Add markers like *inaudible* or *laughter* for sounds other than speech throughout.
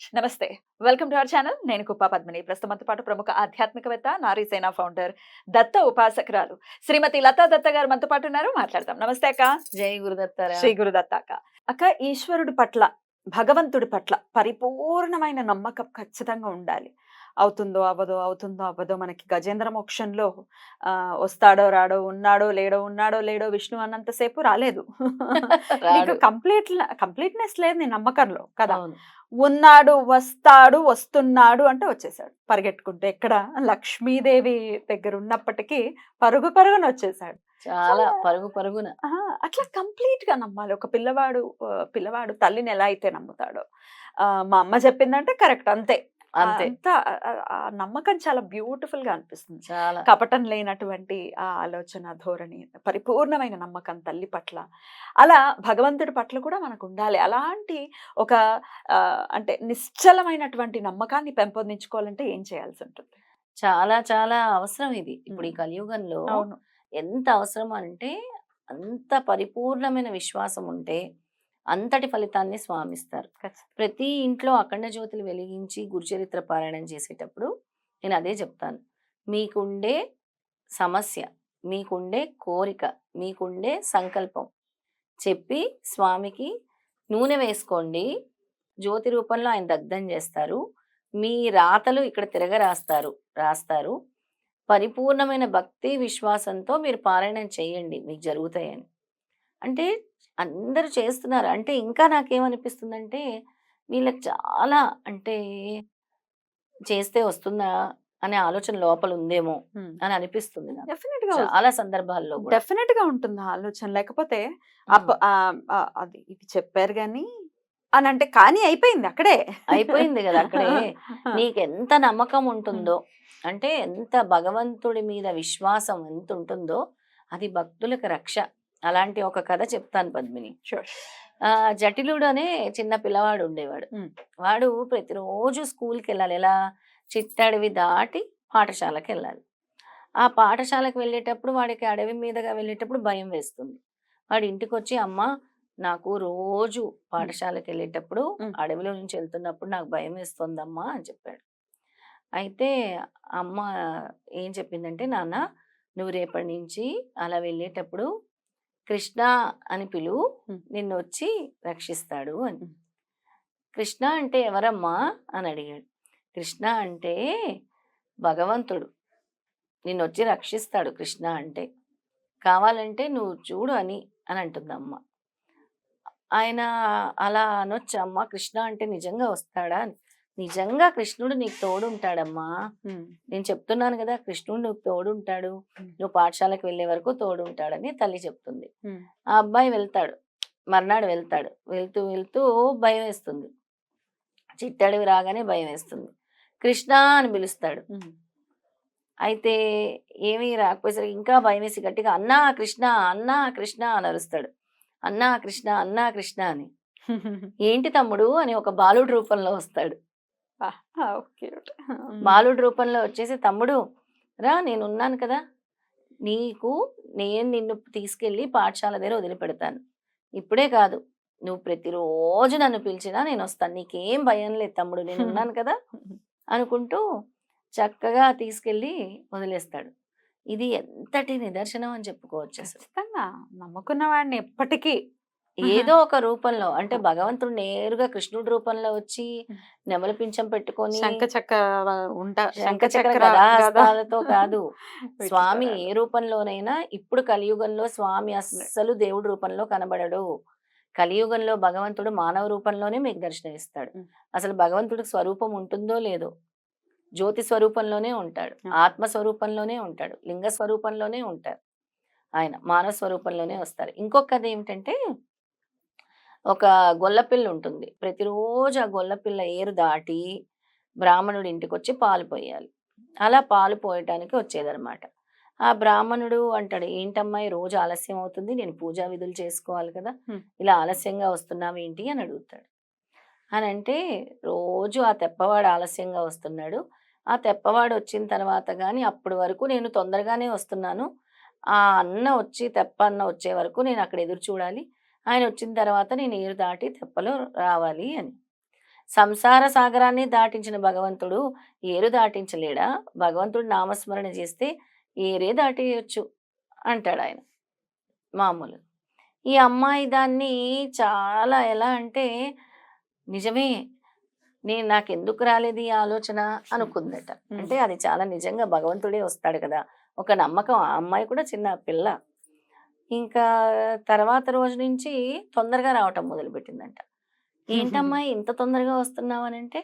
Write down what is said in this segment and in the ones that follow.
నమస్తే. Welcome to our channel. నేను కుప్ప పద్మిని. ప్రస్తుతంతో పాటు ప్రముఖ ఆధ్యాత్మికవేత్త నారీసేన ఫౌండర్ దత్త ఉపాసకురాలు శ్రీమతి లతా దత్త గారు మనతో పాటు ఉన్నారు. మాట్లాడతాం నమస్తే అక్క. జై గురుదత్తారా. శ్రీ గురుదత్త అక్క అక్క ఈశ్వరుడి పట్ల భగవంతుడి పట్ల పరిపూర్ణమైన నమ్మకం ఖచ్చితంగా ఉండాలి. అవుతుందో అవ్వదో అవుతుందో అవ్వదో మనకి గజేంద్ర మోక్షంలో ఆ, వస్తాడో రాడో ఉన్నాడో లేడో ఉన్నాడో లేడో విష్ణు అన్నంతసేపు రాలేదు. *laughs* నీకు. కంప్లీట్ కంప్లీట్నెస్ లేదు నీ నమ్మకంలో కదా. ఉన్నాడు వస్తాడు వస్తున్నాడు అంటే వచ్చేసాడు. పరిగెట్టుకుంటే ఎక్కడ? లక్ష్మీదేవి దగ్గర ఉన్నప్పటికీ పరుగు పరుగున వచ్చేసాడు. చాలా పరుగు పరుగున. అట్లా కంప్లీట్గా నమ్మాలి. ఒక పిల్లవాడు పిల్లవాడు తల్లిని ఎలా అయితే నమ్ముతాడో. ఆ, మా అమ్మ చెప్పిందంటే కరెక్ట్ అంతే. అంతే. ఆ- నమ్మకం చాలా బ్యూటిఫుల్గా అనిపిస్తుంది. చాలా. కపటం లేనటువంటి ఆ ఆలోచన ధోరణి పరిపూర్ణమైన నమ్మకం తల్లి పట్ల. అలా భగవంతుడి పట్ల కూడా మనకు ఉండాలి. అలాంటి ఒక అంటే నిశ్చలమైనటువంటి నమ్మకాన్ని పెంపొందించుకోవాలంటే ఏం చేయాల్సి ఉంటుంది? చాలా చాలా అవసరం ఇది. ఇప్పుడు ఈ. కలియుగంలో ఎంత అవసరం అంటే అంత పరిపూర్ణమైన విశ్వాసం ఉంటే అంతటి ఫలితాన్ని స్వామిస్తారు. ప్రతి ఇంట్లో అఖండ జ్యోతులు వెలిగించి గురుచరిత్ర పారాయణం చేసేటప్పుడు నేను అదే చెప్తాను. మీకుండే సమస్య మీకుండే కోరిక మీకుండే సంకల్పం చెప్పి స్వామికి నూనె వేసుకోండి. జ్యోతి రూపంలో ఆయన దగ్ధం చేస్తారు. మీ రాతలు ఇక్కడ తిరగ రాస్తారు రాస్తారు. పరిపూర్ణమైన భక్తి విశ్వాసంతో మీరు పారాయణం చేయండి మీకు జరుగుతాయని. అంటే అందరూ చేస్తున్నారు. అంటే ఇంకా నాకేమనిపిస్తుందంటే వీళ్ళకి చాలా అంటే చేస్తే వస్తుందా అనే ఆలోచన లోపల ఉందేమో అని అనిపిస్తుంది నాకు. డెఫినెట్గా చాలా సందర్భాల్లో డెఫినెట్గా ఉంటుంది ఆలోచన. లేకపోతే అది ఇది చెప్పారు గాని అని అంటే కానీ అయిపోయింది అక్కడే. అయిపోయింది కదా అక్కడే. *laughs* నీకు ఎంత నమ్మకం ఉంటుందో అంటే ఎంత భగవంతుడి మీద విశ్వాసం ఎంత ఉంటుందో అది భక్తులకు రక్ష. అలాంటి ఒక కథ చెప్తాను పద్మిని. జటిలుడు అనే చిన్న పిల్లవాడు ఉండేవాడు. వాడు ప్రతిరోజు స్కూల్కి వెళ్ళాలి ఎలా? చిట్టడవి దాటి పాఠశాలకు వెళ్ళాలి ఆ పాఠశాలకు వెళ్ళేటప్పుడు వాడికి అడవి మీదుగా వెళ్ళేటప్పుడు భయం వేస్తుంది. వాడు ఇంటికి వచ్చి అమ్మ నాకు రోజు పాఠశాలకు వెళ్ళేటప్పుడు. అడవిలో నుంచి వెళ్తున్నప్పుడు నాకు భయం వేస్తుందమ్మా అని చెప్పాడు. అయితే అమ్మ ఏం చెప్పిందంటే నాన్న నువ్వు రేపటి నుంచి అలా వెళ్ళేటప్పుడు కృష్ణ అని పిలువు Hmm. నిన్ను వచ్చి రక్షిస్తాడు అని. కృష్ణ అంటే ఎవరమ్మా అని అడిగాడు. కృష్ణ అంటే భగవంతుడు. నిన్ను వచ్చి రక్షిస్తాడు కృష్ణ అంటే. కావాలంటే నువ్వు చూడు అని అని అంటుంది అమ్మ ఆయన అలా అనొచ్చు అమ్మ? కృష్ణ అంటే నిజంగా వస్తాడా అని. నిజంగా కృష్ణుడు నీకు తోడుంటాడమ్మా. నేను చెప్తున్నాను కదా కృష్ణుడు నీకు తోడుంటాడు. నువ్వు పాఠశాలకు వెళ్ళే వరకు తోడుంటాడని తల్లి చెప్తుంది. ఆ అబ్బాయి వెళ్తాడు. మర్నాడు వెళ్తాడు. వెళ్తూ వెళ్తూ భయం వేస్తుంది. చిట్టడివి రాగానే భయం వేస్తుంది. కృష్ణ అని పిలుస్తాడు. అయితే ఏమీ రాకపోయేసరికి ఇంకా భయం వేసి గట్టిగా అన్నా కృష్ణ అన్నా కృష్ణ అని అరుస్తాడు. అన్నా కృష్ణ అన్నా కృష్ణ అని. *laughs* ఏంటి తమ్ముడు అని ఒక బాలుడు రూపంలో వస్తాడు. బాలుడు రూపంలో వచ్చేసి తమ్ముడు రా నేను ఉన్నాను కదా. నీకు నేను నిన్ను తీసుకెళ్ళి పాఠశాల దగ్గర వదిలిపెడతాను. ఇప్పుడే కాదు నువ్వు ప్రతిరోజు నన్ను పిలిచినా నేను వస్తాను. నీకేం భయం లేదు తమ్ముడు నేను ఉన్నాను కదా అనుకుంటూ చక్కగా తీసుకెళ్ళి వదిలేస్తాడు. ఇది ఎంతటి నిదర్శనం అని చెప్పుకోవచ్చు ఖచ్చితంగా. నమ్ముకున్న వాడిని ఎప్పటికీ ఏదో ఒక రూపంలో. అంటే భగవంతుడు నేరుగా కృష్ణుడి రూపంలో వచ్చి నెమలి పింఛం పెట్టుకొని శంఖ చక్ర ఉంటా శంఖ చక్ర గదాహస్తాలతో కాదు. *laughs* స్వామి ఏ రూపంలోనైనా ఇప్పుడు కలియుగంలో స్వామి అస్సలు దేవుడి రూపంలో కనబడడు. కలియుగంలో భగవంతుడు మానవ రూపంలోనే మీకు దర్శనమిస్తాడు. అసలు భగవంతుడికి స్వరూపం ఉంటుందో లేదో జ్యోతి స్వరూపంలోనే ఉంటాడు. ఆత్మ స్వరూపంలోనే ఉంటాడు. లింగ స్వరూపంలోనే ఉంటారు. ఆయన మానవ స్వరూపంలోనే వస్తారు. ఇంకొకది ఏమిటంటే ఒక గొల్లపిల్ల ఉంటుంది. ప్రతిరోజు ఆ గొల్లపిల్ల ఏరు దాటి బ్రాహ్మణుడి ఇంటికి వచ్చి పాలు పోయాలి. అలా పాలు పోయటానికి వచ్చేదన్నమాట. ఆ బ్రాహ్మణుడు అంటాడు ఏంటమ్మాయి రోజు ఆలస్యం అవుతుంది నేను పూజా విధులు చేసుకోవాలి కదా. ఇలా ఆలస్యంగా వస్తున్నావు ఏంటి? అని అడుగుతాడు. అని అంటే రోజు ఆ తెప్పవాడు ఆలస్యంగా వస్తున్నాడు. ఆ తెప్పవాడు వచ్చిన తర్వాత కానీ అప్పటి వరకు నేను తొందరగానే వస్తున్నాను. ఆ అన్న వచ్చి తెప్ప అన్న వచ్చే వరకు నేను అక్కడ ఎదురు చూడాలి. ఆయన వచ్చిన తర్వాత నేను ఏరు దాటి తెప్పలో రావాలి అని. సంసార సాగరాన్ని దాటించిన భగవంతుడు ఏరు దాటించలేడా? భగవంతుడు నామస్మరణ చేస్తే ఏరే దాటేయచ్చు అంటాడు ఆయన మామూలు. ఈ అమ్మాయి దాన్ని చాలా ఎలా అంటే నిజమే నేను నాకు ఎందుకు రాలేదు ఈ ఆలోచన? అనుకుందట. అంటే అది చాలా నిజంగా భగవంతుడే వస్తాడు కదా. ఒక నమ్మకం. ఆ అమ్మాయి కూడా చిన్న పిల్ల. ఇంకా తర్వాత రోజు నుంచి తొందరగా రావటం మొదలుపెట్టిందంట. ఏంటమ్మా ఇంత తొందరగా వస్తున్నావు అని అంటే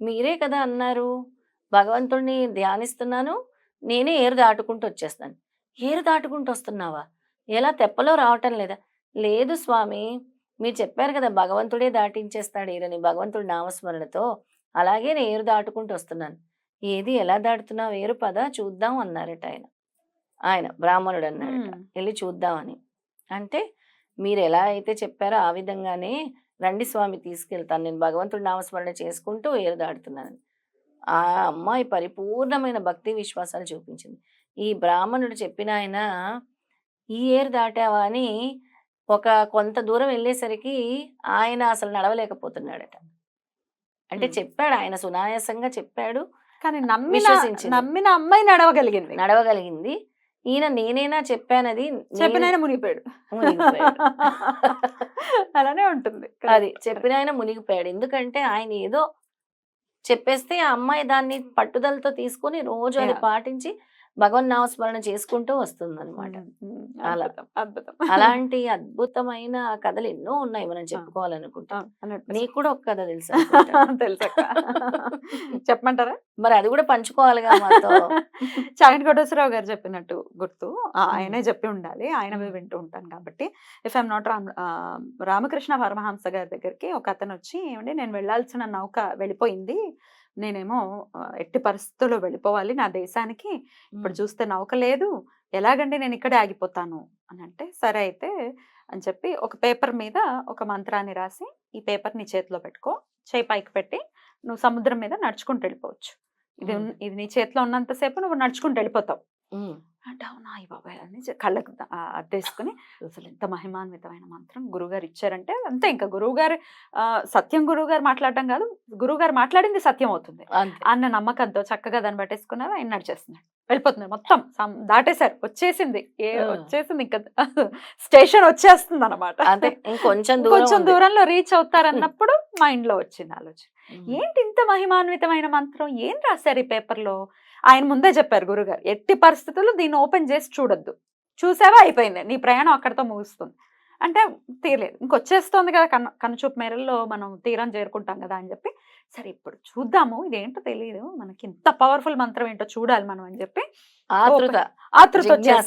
మీరే కదా అన్నారు. భగవంతుడిని ధ్యానిస్తున్నాను. నేనే ఏరు దాటుకుంటూ వచ్చేస్తాను. ఏరు దాటుకుంటూ వస్తున్నావా? ఎలా తెప్పలో రావటం లేదా? లేదు స్వామి. మీరు చెప్పారు కదా భగవంతుడే దాటించేస్తాడు ఏరని భగవంతుడి నామస్మరణతో. అలాగే నేను ఏరు దాటుకుంటూ వస్తున్నాను. ఏది ఎలా దాటుతున్నావు? ఏరు పద చూద్దాం అన్నారట ఆయన. ఆయన బ్రాహ్మణుడు అన్నాడు. వెళ్ళి చూద్దామని. అంటే మీరు ఎలా అయితే చెప్పారో ఆ విధంగానే రండి స్వామి తీసుకెళ్తాను. నేను భగవంతుడి నామస్మరణ చేసుకుంటూ ఏరు దాటుతున్నాను ఆ అమ్మాయి పరిపూర్ణమైన భక్తి విశ్వాసాలు చూపించింది. ఈ బ్రాహ్మణుడు చెప్పిన ఆయన ఈ ఏరు దాటావా? అని ఒక కొంత దూరం వెళ్ళేసరికి ఆయన అసలు నడవలేకపోతున్నాడట. అంటే. చెప్పాడు ఆయన సునాయాసంగా చెప్పాడు కానీ నమ్మిన. నమ్మిన అమ్మాయి నడవగలిగింది. నడవగలిగింది. ఈయన నేనేనా చెప్పానది నేను- చెప్పిన ఆయన మునిగిపోయాడు. *laughs* అలానే ఉంటుంది అది చెప్పిన ఆయన మునిగిపోయాడు ఎందుకంటే ఆయన ఏదో చెప్పేస్తే ఆ అమ్మాయి దాన్ని పట్టుదలతో తీసుకొని రోజు అది. పాటించి భగవన్ నామస్మరణ చేసుకుంటూ వస్తుంది అనమాట. అలా. అలాంటి అద్భుతమైన కథలు ఎన్నో ఉన్నాయి మనం చెప్పుకోవాలనుకుంటా. నీకు కూడా ఒక కథ తెలుసు. *laughs* తెలుసక్క చెప్పమంటారా మరి అది కూడా పంచుకోవాలిగా మాతో *laughs* చాగంటి కోటేశ్వరరావు గారు చెప్పినట్టు గుర్తు. ఆయనే చెప్పి ఉండాలి ఆయనవే మ్మ్. వింటూ ఉంటాను కాబట్టి if I'm not Ram Ramakrishna Paramahamsa గారి దగ్గరికి ఒక అతను వచ్చి ఏమండి నేను వెళ్ళాల్సిన నౌక వెళ్ళిపోయింది నేనేమో ఎట్టి పరిస్థితుల్లో వెళ్ళిపోవాలి నా దేశానికి. ఇప్పుడు చూస్తే నౌక లేదు. ఎలాగండి నేను ఇక్కడే ఆగిపోతాను? అని అంటే సరే అయితే అని చెప్పి ఒక పేపర్ మీద ఒక మంత్రాన్ని రాసి ఈ పేపర్ నీ చేతిలో పెట్టుకో. చేయి పైకి పెట్టి నువ్వు సముద్రం మీద నడుచుకుంటూ వెళ్ళిపోవచ్చు. ఇది ఇది నీ చేతిలో ఉన్నంతసేపు నువ్వు నడుచుకుంటూ వెళ్ళిపోతావు. అంటే అవునా ఈ బాబాయ్ అని కళ్ళకు అద్దేసుకుని అసలు ఎంత మహిమాన్వితమైన మంత్రం గురువుగారు ఇచ్చారంటే అంతే ఇంకా గురువుగారు సత్యం గురువుగారు మాట్లాడటం కాదు గురువుగారు మాట్లాడింది సత్యం అవుతుంది. అన్న నమ్మకంతో చక్కగా దాన్ని పట్టేసుకున్నారు ఆయన నడిచేస్తున్నాడు. వెళ్ళిపోతున్నారు మొత్తం దాటేశారు వచ్చేసింది ఏ. వచ్చేసింది ఇంకా *laughs* స్టేషన్ వచ్చేస్తుంది అనమాట అంతే కొంచెం ఉంది. దూరంలో రీచ్ అవుతారన్నప్పుడు మైండ్లో వచ్చింది ఆలోచన. ఏంటి ఇంత మహిమాన్వితమైన మంత్రం? ఏం రాశారు ఈ పేపర్లో? ఆయన ముందే చెప్పారు గురుగారు ఎట్టి పరిస్థితుల్లో దీన్ని ఓపెన్ చేసి చూడొద్దు. చూసావా? అయిపోయింది. నీ ప్రయాణం అక్కడితో ముగుస్తుంది. అంటే తీరలేదు. ఇంకొచ్చేస్తోంది కదా కన్ను కనుచూపు మేరల్లో మనం తీరం చేరుకుంటాం కదా అని చెప్పి సరే ఇప్పుడు చూద్దాము ఇదేంటో తెలియదు మనకి ఇంత పవర్ఫుల్ మంత్రం ఏంటో చూడాలి మనం అని చెప్పి ఆతృత.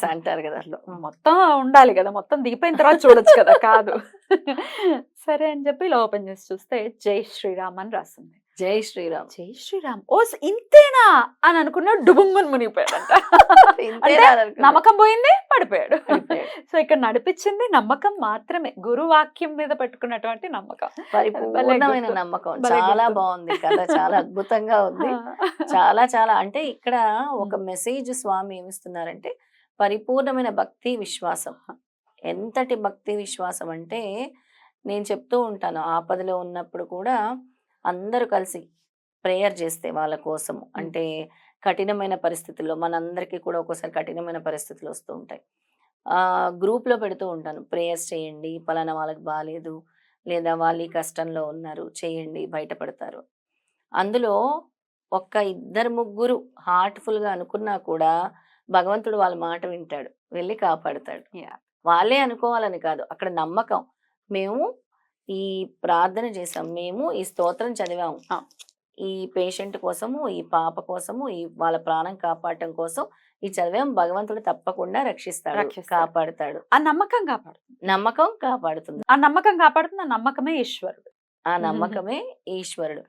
అంటారు కదా మొత్తం ఉండాలి కదా మొత్తం దీపైన తర్వాత చూడొచ్చు కదా కాదు. *laughs* సరే అని చెప్పి ఇలా ఓపెన్ చేసి చూస్తే జై శ్రీరామ్ అని రాస్తుంది జై శ్రీరామ్. జై శ్రీరామ్. ఓ ఇంతేనా? అని అనుకున్నా డుబుంగుని మునిగిపోయాడంట. అనుకున్నా. నమ్మకం పోయింది పడిపోయాడు. సో ఇక్కడ నడిపించింది నమ్మకం మాత్రమే. గురు వాక్యం మీద పెట్టుకున్నటువంటి నమ్మకం. పరిపూర్ణమైన. నమ్మకం. చాలా. బాగుంది. కథ చాలా *laughs* అద్భుతంగా ఉంది. చాలా చాలా. అంటే ఇక్కడ ఒక మెసేజ్ స్వామి ఏమిస్తున్నారంటే పరిపూర్ణమైన భక్తి విశ్వాసం. ఎంతటి భక్తి విశ్వాసం అంటే నేను చెప్తూ ఉంటాను. ఆపదలో ఉన్నప్పుడు కూడా అందరూ కలిసి ప్రేయర్ చేస్తే వాళ్ళ కోసము అంటే కఠినమైన పరిస్థితుల్లో మనందరికీ కూడా ఒక్కోసారి కఠినమైన పరిస్థితులు వస్తూ ఉంటాయి. గ్రూప్లో పెడుతూ ఉంటాను. ప్రేయర్స్ చేయండి పలానా వాళ్ళకి బాగాలేదు లేదా వాళ్ళు కష్టంలో ఉన్నారు చేయండి బయటపడతారు అందులో ఒక్క ఇద్దరు ముగ్గురు హార్ట్ఫుల్గా అనుకున్నా కూడా భగవంతుడు వాళ్ళ మాట వింటాడు వెళ్ళి కాపాడుతాడు. వాళ్ళే అనుకోవాలని కాదు అక్కడ నమ్మకం. మేము ఈ ప్రార్థన చేసాం మేము ఈ స్తోత్రం చదివాము. ఈ పేషెంట్ కోసము ఈ పాప కోసము ఈ వాళ్ళ ప్రాణం కాపాడటం కోసం ఈ చదివాం. భగవంతుడు తప్పకుండా రక్షిస్తాడు. కాపాడుతాడు. ఆ నమ్మకం కాపాడుతుంది నమ్మకం కాపాడుతుంది. ఆ నమ్మకం కాపాడుతుంది. ఆ నమ్మకమే ఈశ్వరుడు. ఆ నమ్మకమే ఈశ్వరుడు.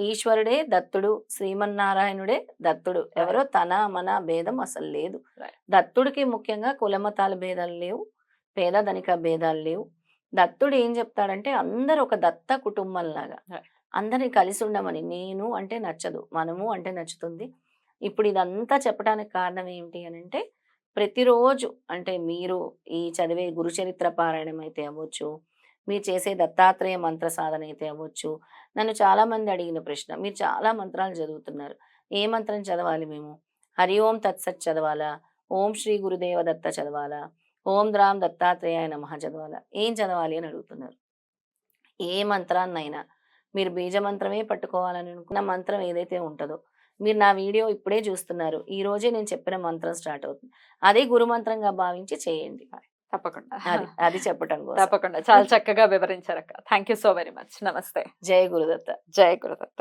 ఈశ్వరుడే దత్తుడు శ్రీమన్నారాయణుడే దత్తుడు. ఎవరో తన మన భేదం అసలు లేదు. దత్తుడికి ముఖ్యంగా కులమతాల భేదాలు లేవు పేద ధనిక భేదాలు లేవు. దత్తుడు ఏం చెప్తాడంటే అందరు ఒక దత్త కుటుంబం లాగా. అందరిని కలిసి ఉండమని. నేను అంటే నచ్చదు మనము అంటే నచ్చుతుంది. ఇప్పుడు ఇదంతా చెప్పడానికి కారణం ఏంటి అని అంటే ప్రతిరోజు అంటే మీరు ఈ చదివే గురుచరిత్ర పారాయణం అయితే అవ్వచ్చు మీరు చేసే దత్తాత్రేయ మంత్ర సాధన అయితే అవ్వచ్చు నన్ను చాలా మంది అడిగిన ప్రశ్న మీరు చాలా మంత్రాలు చదువుతున్నారు ఏ మంత్రం చదవాలి మేము? హరి ఓం తత్సత్ చదవాలా? ఓం శ్రీ గురుదేవ దత్త చదవాలా? ఓం ద్రామ్ దత్తాత్రేయాయ నమః చదవాలా. ఏం చదవాలి అని అడుగుతున్నారు. ఏ మంత్రాన్నైనా. మీరు బీజ మంత్రమే పట్టుకోవాలని అనుకున్న మంత్రం ఏదైతే ఉంటుందో. మీరు నా వీడియో ఇప్పుడే చూస్తున్నారు. ఈ రోజే నేను చెప్పిన మంత్రం స్టార్ట్ అవుతుంది. అదే గురు మంత్రంగా భావించి చేయండి. తప్పకుండా. అది అది చెప్పటం *laughs* తప్పకుండా. చాలా చక్కగా వివరించారు అక్క thank you so very much. నమస్తే. జయ గురుదత్త. జయ గురుదత్త.